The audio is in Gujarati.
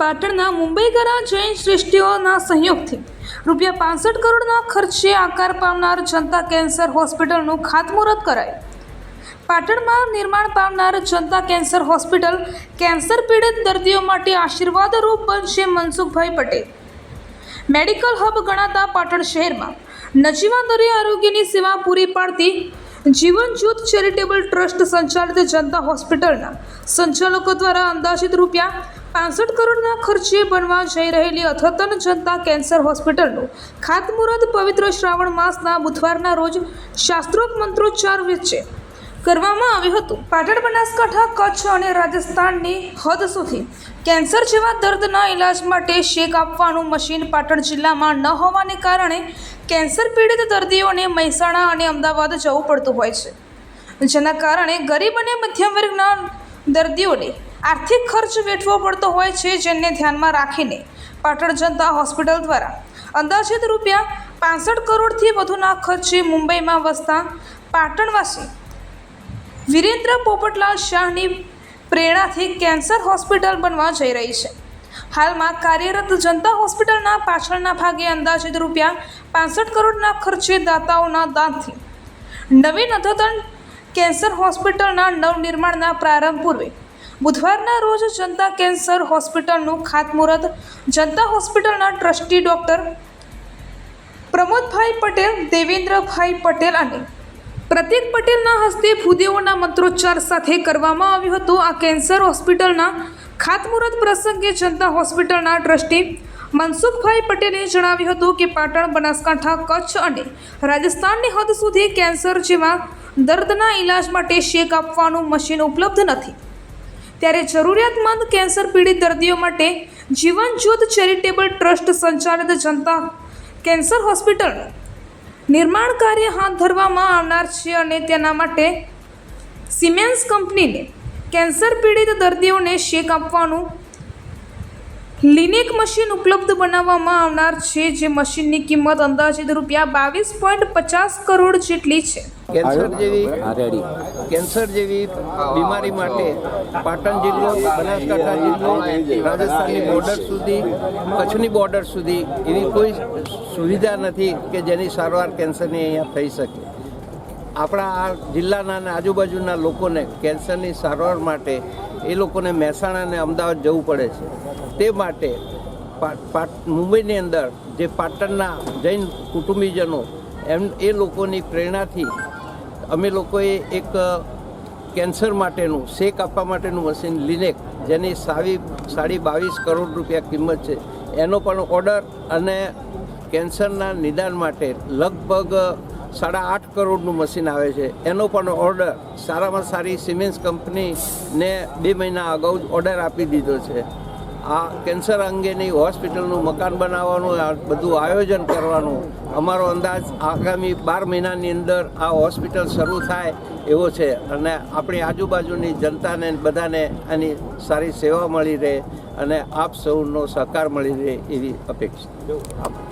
પાટણના મુંબઈગરા જૈન શ્રેષ્ઠીઓના સહયોગથી રૂપિયા પાસઠ કરોડના ખર્ચે આકાર પામનાર જનતા કેન્સર હોસ્પિટલનું ખાતમુહૂર્ત કરાયું. પાટણમાં નિર્માણ પામનાર જનતા કેન્સર હોસ્પિટલ કેન્સર પીડિત દર્દીઓ માટે આશીર્વાદરૂપ બનશે મનસુખભાઈ પટેલ. મેડિકલ હબ ગણાતા પાટણ શહેરમાં નજીવા દરે આરોગ્યની સેવા પૂરી પાડતી જીવન જ્યોત ચેરિટેબલ ટ્રસ્ટ સંચાલિત જનતા હોસ્પિટલના સંચાલકો દ્વારા અંદાજિત રૂપિયા પાસઠ કરોડના ખર્ચે બનવા જઈ રહેલી અથતન જનતા કેન્સર હોસ્પિટલનું ખાતમુહૂર્ત પવિત્ર શ્રાવણ માસના બુધવારના રોજ શાસ્ત્રોક્ત મંત્રોચ્ચાર વચ્ચે કરવામાં આવ્યું હતું. પાટણ બનાસકાંઠા, કચ્છ અને રાજસ્થાનની હદ સુધી કેન્સર જેવા દર્દના ઇલાજ માટે શેક આપવાનું મશીન પાટણ જિલ્લામાં ન હોવાને કારણે કેન્સર પીડિત દર્દીઓને મહેસાણા અને અમદાવાદ જવું પડતું હોય છે. જેના કારણે ગરીબ અને મધ્યમ વર્ગના દર્દીઓને આર્થિક ખર્ચ વેઠવો પડતો હોય છે જેને ધ્યાનમાં રાખીને પાટણ જનતા હોસ્પિટલ દ્વારા અંદાજિત રૂપિયા પાસઠ કરોડથી વધુના ખર્ચે મુંબઈમાં વસતા પાટણવાસી વિરેન્દ્ર પોપટલાલ શાહની પ્રેરણાથી કેન્સર હોસ્પિટલ બનવા જઈ રહી છે. હાલમાં કાર્યરત જનતા હોસ્પિટલના પાછળના ભાગે અંદાજિત રૂપિયા પાસઠ કરોડના ખર્ચે દાતાઓના દાનથી નવીન અદ્યતન કેન્સર હોસ્પિટલના નવનિર્માણના પ્રારંભ પૂર્વે બુધવારના રોજ જનતા કેન્સર હોસ્પિટલનું ખાતમુહૂર્ત. જનતા હોસ્પિટલના ટ્રસ્ટી ડૉક્ટર પ્રમોદભાઈ પટેલ, દેવેન્દ્રભાઈ પટેલ અને પ્રતિક પટેલના હસ્તે ભૂદેવોના મંત્રોચ્ચાર સાથે કરવામાં આવ્યું હતું. આ કેન્સર હોસ્પિટલના ખાતમુહૂર્ત પ્રસંગે જનતા હોસ્પિટલના ટ્રસ્ટી મનસુખભાઈ પટેલે જણાવ્યું હતું કે પાટણ, બનાસકાંઠા, કચ્છ અને રાજસ્થાનની હદ સુધી કેન્સર જેવા દર્દના ઇલાજ માટે શેક આપવાનું મશીન ઉપલબ્ધ નથી. ત્યારે જરૂરિયાતમંદ કેન્સર પીડિત દર્દીઓ માટે જીવન જ્યોત ચેરિટેબલ ટ્રસ્ટ સંચાલિત જનતા કેન્સર હોસ્પિટલ નિર્માણ કાર્ય હાથ ધરવામાં આવનાર છે અને તેના માટે સિમેન્સ કંપનીને કેન્સર પીડિત દર્દીઓને શેક આપવાનું લિનેક મશીન ઉપલબ્ધ બનાવવામાં આવનાર છે જે મશીનની કિંમત અંદાજિત રૂપિયા બાવીસ પોઈન્ટ પચાસ કરોડ જેટલી છે. કેન્સર જેવી કેન્સર જેવી બીમારી માટે પાટણ જિલ્લો બનાસકાંઠા જિલ્લો રાજસ્થાનની બોર્ડર સુધી કચ્છની બોર્ડર સુધી એવી કોઈ સુવિધા નથી કે જેની સારવાર કેન્સરની અહીંયા થઈ શકે. આપણા આ જિલ્લાના અને આજુબાજુના લોકોને કેન્સરની સારવાર માટે એ લોકોને મહેસાણા અને અમદાવાદ જવું પડે છે. તે માટે મુંબઈની અંદર જે પાટણના જૈન કુટુંબીજનો, એમ, એ લોકોની પ્રેરણાથી અમે લોકોએ એક કેન્સર માટેનું, શેક આપવા માટેનું મશીન લિનેક, જેની સાવી, સાડી બાવીસ કરોડ રૂપિયા કિંમત છે, એનો પણ ઓર્ડર અને કેન્સરના નિદાન માટે લગભગ સાડા આઠ કરોડનું મશીન આવે છે. એનો પણ ઓર્ડર સારામાં સારી સિમેન્સ કંપનીને બે મહિના અગાઉ જ ઓર્ડર આપી દીધો છે. આ કેન્સર અંગેની હોસ્પિટલનું મકાન બનાવવાનું બધું આયોજન કરવાનું, અમારો અંદાજ આગામી બાર મહિનાની અંદર આ હોસ્પિટલ શરૂ થાય એવો છે. અને આપણી આજુબાજુની જનતાને બધાને આની સારી સેવા મળી રહે અને આપ સૌનો સહકાર મળી રહે એવી અપેક્ષા.